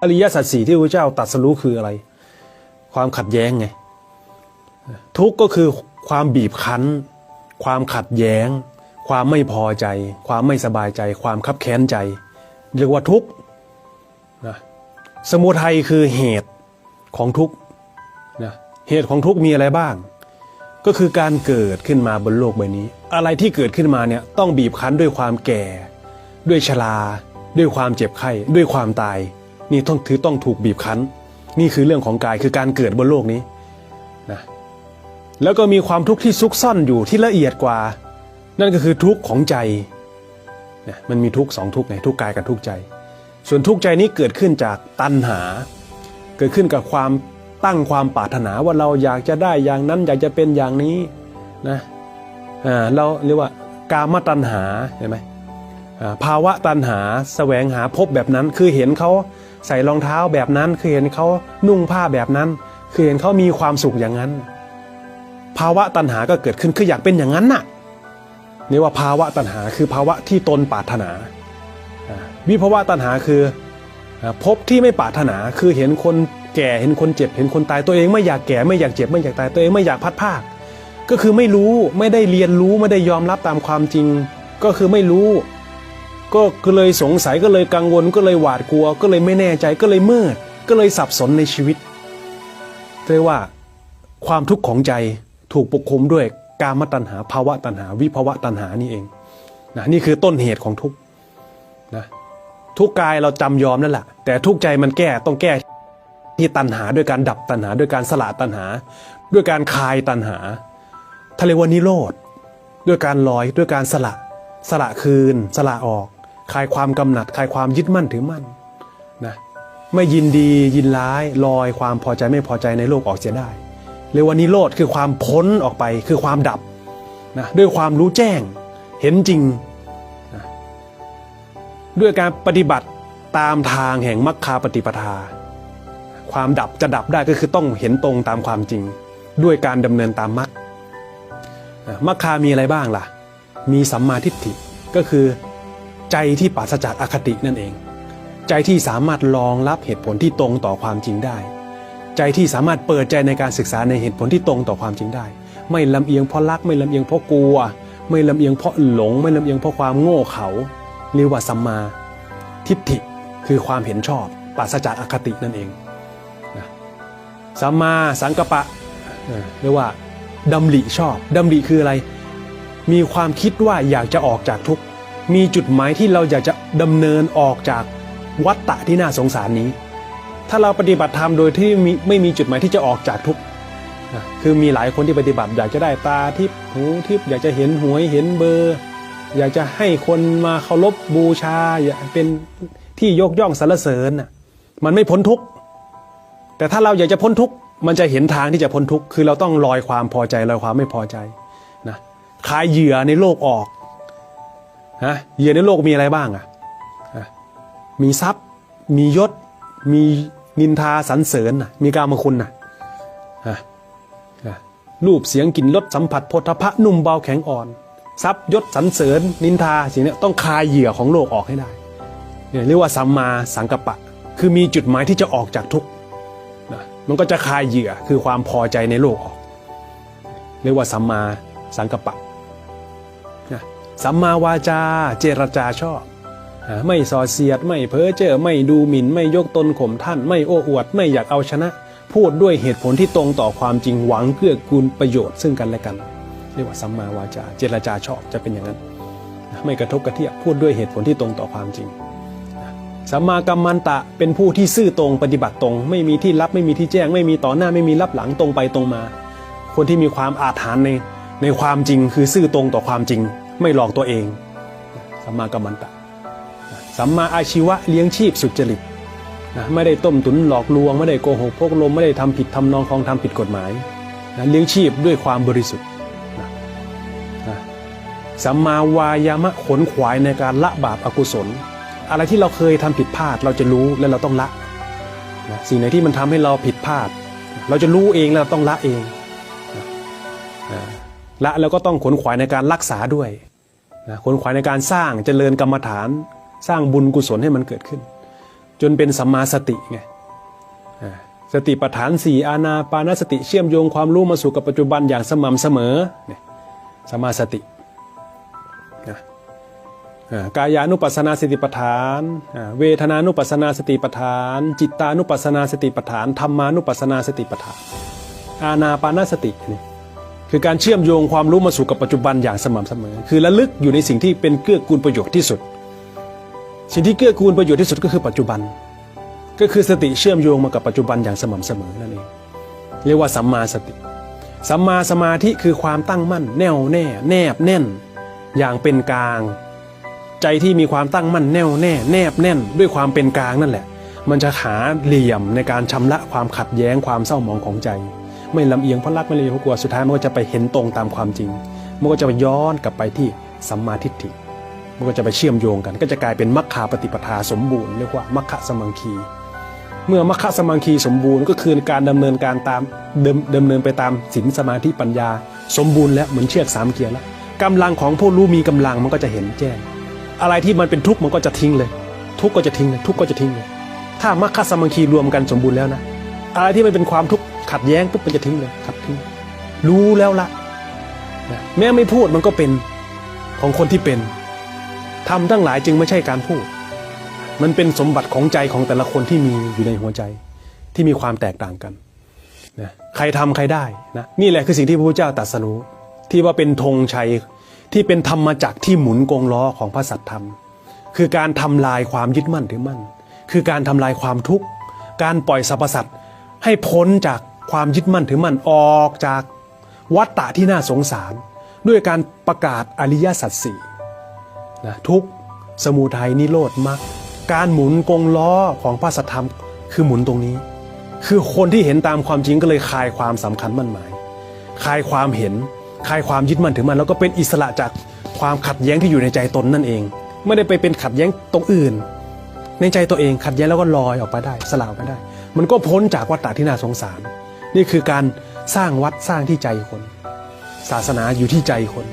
อริยสัจสี่ที่พระเจ้าตรัสรู้คืออะไร ความขัดแย้งไง ทุกก็คือความบีบคั้น ความขัดแย้ง ความไม่พอใจ ความไม่สบายใจ ความคับแค้นใจ เรียกว่าทุกข์นะสมุทัยคือเหตุของทุกข์นะเหตุของทุกข์มีอะไรบ้าง ก็คือการเกิดขึ้นมาบนโลกใบนี้ อะไรที่เกิดขึ้นมาเนี่ยต้องบีบคั้นด้วยความแก่ ด้วยชรา ด้วยความเจ็บไข้ ด้วยความตาย นี่ต้องถือต้องถูกบีบคั้น นี่คือเรื่องของกายคือการเกิดบนโลกนี้นะแล้วก็มีความทุกข์ที่ซุกซ่อนอยู่ที่ละเอียดกว่า นั่นก็คือทุกข์ของใจเนี่ยมันมีทุกข์สองทุกข์ไงทุกข์กายกับทุกข์ใจ ส่วนทุกข์ใจนี้เกิดขึ้นจากตัณหา เกิดขึ้นกับความตั้งความปรารถนาว่าเราอยากจะได้อย่างนั้นอยากจะเป็นอย่างนี้นะอ่าเราเรียกว่ากามตัณหาเห็นไหม ภาวะตัณหาแสวงหาพบแบบนั้น คือเห็นเขาใส่รองเท้าแบบนั้น คือเห็นเขานุ่งผ้าแบบนั้น คือเห็นเขามีความสุขอย่างนั้น ภาวะตัณหาก็เกิดขึ้นคืออยากเป็นอย่างนั้นน่ะนี่ว่าภาวะตัณหาคือภาวะที่ตนปรารถนาวิภาวะตัณหาคือพบที่ไม่ปรารถนาคือเห็นคนแก่เห็นคนเจ็บ เห็นคนตายตัวเองไม่อยากแก่ไม่อยากเจ็บไม่อยากตายตัวเองไม่อยากพัดภาค ก็คือไม่รู้ไม่ได้เรียนรู้ไม่ได้ยอมรับตามความจริง ก็คือไม่รู้ ก็ก็เลยสงสัยก็เลยกังวลก็เลยหวาดกลัว ก็เลยไม่แน่ใจก็เลยมืด ก็เลยสับสนในชีวิตเรียกว่าความทุกข์ของใจถูกปกคลุมด้วยกามตัณหาภาวะตัณหา วิภาวะตัณหานี่เองนะนี่คือต้นเหตุของทุกข์นะทุกกายเราจำยอมนั่นแหละแต่ทุกใจมันแก้ต้องแก้ที่ตัณหาด้วยการดับตัณหา ด้วยการสละตัณหา ด้วยการคลายตัณหาทะเลวานิโรธด้วยการลอยด้วยการสละสละคืน สละออก คลายความกำหนัดคลายความยึดมั่นถือมั่นนะไม่ยินดียินร้ายลอยความพอใจไม่พอใจในโลกออกเสียได้เรียกว่านิโรธคือความพ้นออกไปคือความดับนะด้วยความรู้แจ้งเห็นจริงด้วยการปฏิบัติตามทางแห่งมรรคาปฏิปทา ความดับจะดับได้ก็คือต้องเห็นตรงตามความจริง ด้วยการดำเนินตามมรรคมรรคามีอะไรบ้างล่ะ มีสัมมาทิฏฐิก็คือ ใจที่ปราศจากอคตินั่นเอง ใจที่สามารถรองรับเหตุผลที่ตรงต่อความจริงได้ ใจที่สามารถเปิดใจในการศึกษาในเหตุผลที่ตรงต่อความจริงได้ ไม่ลำเอียงเพราะรักไม่ลำเอียงเพราะกลัว ไม่ลำเอียงเพราะหลง ไม่ลำเอียงเพราะความโง่เขาเรียกว่าสัมมาทิฏฐิคือความเห็นชอบปราศจากอคตินั่นเองนะสัมมาสังกัปะเออเรียกว่าดำริชอบดำริคืออะไร มีความคิดว่าอยากจะออกจากทุกข์ มีจุดหมายที่เราอยากจะดำเนินออกจากวัฏฏะที่น่าสงสารนี้ ถ้าเราปฏิบัติธรรมโดยที่ไม่มีจุดหมายที่จะออกจากทุกข์คือมีหลายคนที่ปฏิบัติอยากจะได้ตาทิพย์หูทิพย์อยากจะเห็นหวยเห็นเบอร์ อยากจะให้คนมาเคารพบูชาอยากเป็นที่ยกย่องสรรเสริญมันไม่พ้นทุกข์แต่ถ้าเราอยากจะพ้นทุกข์มันจะเห็นทางที่จะพ้นทุกข์คือเราต้องลอยความพอใจลอยความไม่พอใจนะคลายเหยื่อในโลกออก นะเหยื่อในโลกมีอะไรบ้างอะอะมีทรัพย์ มียศ มีนินทาสรรเสริญนะมีการมคุณนะะะรูปเสียงกลิ่นรสสัมผัสโพธพะนุ่มเบาแข็งอ่อน ทรัพย์ยศสรรเสริญ นินทาสิ่งนี้ต้องคายเหยื่อของโลกออกให้ได้เนี่ยเรียกว่าสัมมาสังกัปปะ คือมีจุดหมายที่จะออกจากทุกข์นะมันก็จะคายเหยื่อคือความพอใจในโลกออก เรียกว่าสัมมาสังกัปปะ สัมมาวาจา เจรจาชอบ ไม่ส่อเสียด ไม่เพ้อเจ้อไม่ดูหมิ่น ไม่ยกตนข่มท่าน ไม่โอ้อวด ไม่อยากเอาชนะ พูดด้วยเหตุผลที่ตรงต่อความจริงหวังเกื้อกูลประโยชน์ซึ่งกันและกัน เรียกว่าสัมมาวาจา เจรจาชอบจะเป็นอย่างนั้น ไม่กระทบกระเทียบพูดด้วยเหตุผลที่ตรงต่อความจริงสัมมากัมมันตะเป็นผู้ที่ซื่อตรงปฏิบัติตรง ไม่มีที่ลับไม่มีที่แจ้ง ไม่มีต่อหน้าไม่มีรับหลังตรงไปตรงมา คนที่มีความอาถรรพ์ในในความจริงคือซื่อตรงต่อความจริง ไม่หลอกตัวเองสัมมากัมมันตะสัมมาอาชีวะเลี้ยงชีพสุจริตนะไม่ได้ต้มตุนหลอกลวง ไม่ได้โกหกพกลม ไม่ได้ทำผิดทำนองคลองทำผิดกฎหมายนะเลี้ยงชีพด้วยความบริสุทธิ์นะนะสัมมาวายามะขนขวายในการละบาปอกุศล อะไรที่เราเคยทำผิดพลาดเราจะรู้และเราต้องละนะสิ่งไหนที่มันทำให้เราผิดพลาด เราจะรู้เองแล้วเราต้องละเองนะอ่า ละแล้วก็ต้องขนขวายในการรักษาด้วยนะขนขวายในการสร้างเจริญกรรมฐาน สร้างบุญกุศลให้มันเกิดขึ้น จนเป็นสัมมาสติไงสติปัฏฐานสี่อานาปานสติเชื่อมโยงความรู้มาสู่กับปัจจุบันอย่างสม่ำเสมอเนี่ยสมาสตินะกายานุปัสสนาสติปัฏฐาน เวทนานุปัสสนาสติปัฏฐาน จิตตานุปัสสนาสติปัฏฐานธรรมานุปัสสนาสติปัฏฐาน อานาปานสตินี่ คือการเชื่อมโยงความรู้มาสู่กับปัจจุบันอย่างสม่ำเสมอ คือระลึกอยู่ในสิ่งที่เป็นเกื้อกูลประโยชน์ที่สุด สิ่งที่เกื้อกูลประโยชน์ที่สุดก็คือปัจจุบัน ก็คือสติเชื่อมโยงมากับปัจจุบันอย่างสม่ำเสมอนั่นเองเรียกว่าสัมมาสติ สัมมาสมาธิคือความตั้งมั่น แน่วแน่ แนบแน่น อย่างเป็นกลาง ใจที่มีความตั้งมั่นแน่วแน่ แนบแน่น ด้วยความเป็นกลางนั่นแหละ มันจะหาเหลี่ยมในการชำระความขัดแย้งความเศร้าหมองของใจ ไม่ลำเอียงเพราะรักไม่ลำเอียงเพราะกลัวสุดท้ายมันก็จะไปเห็นตรงตามความจริง มันก็จะไปย้อนกลับไปที่สัมมาทิฏฐิ มันก็จะไปเชื่อมโยงกัน ก็จะกลายเป็นมัคคาปฏิปทาสมบูรณ์เรียกว่ามัคคะสมังคี เมื่อมัคคะสมังคีสมบูรณ์ก็คือการดำเนินการตามเดิมดำเนินไปตามศีลสมาธิปัญญา สมบูรณ์แล้วเหมือนเชือกสามเกียร์แล้วกำลังของผู้รู้มีกำลังมันก็จะเห็นแจ้ง อะไรที่มันเป็นทุกข์มันก็จะทิ้งเลย ทุกข์ก็จะทิ้งเลยทุกข์ก็จะทิ้งเลยถ้ามัคคะสมังคีรวมกันสมบูรณ์แล้วนะอะไรที่มันเป็นความทุกข์ ขัดแย้งปุ๊บมันจะทิ้งเลยขัดทิ้งรู้แล้วละนะแม้ไม่พูดมันก็เป็นของคนที่เป็นทำทั้งหลายจึงไม่ใช่การพูด มันเป็นสมบัติของใจของแต่ละคนที่มีอยู่ในหัวใจที่มีความแตกต่างกันนะใครทำใครได้นะนี่แหละคือสิ่งที่พระพุทธเจ้าตรัสรู้ที่ว่าเป็นธงชัยที่เป็นธรรมจักรที่หมุนกงล้อของพระสัตธรรม คือการทำลายความยึดมั่นถือมั่น คือการทำลายความทุกข์ การปล่อยสรรพสัตว์ให้พ้นจาก ความยึดมั่นถือมั่นออกจากวัฏฏะที่น่าสงสาร ด้วยการประกาศอริยสัจสี่นะทุกสมุทัยนิโรธมรรคการหมุนกงล้อของพระสัทธรรมคือหมุนตรงนี้ คือคนที่เห็นตามความจริงก็เลยคลายความสำคัญมั่นหมายคลายความเห็นคลายความยึดมั่นถือมั่นแล้วก็เป็นอิสระจากความขัดแย้งที่อยู่ในใจตนนั่นเอง ไม่ได้ไปเป็นขัดแย้งตรงอื่น ในใจตัวเองขัดแย้งแล้วก็ลอยออกไปได้ สลายออกไปได้ มันก็พ้นจากวัฏฏะที่น่าสงสาร นี่คือการสร้างวัดสร้างที่ใจคน ศาสนาอยู่ที่ใจคน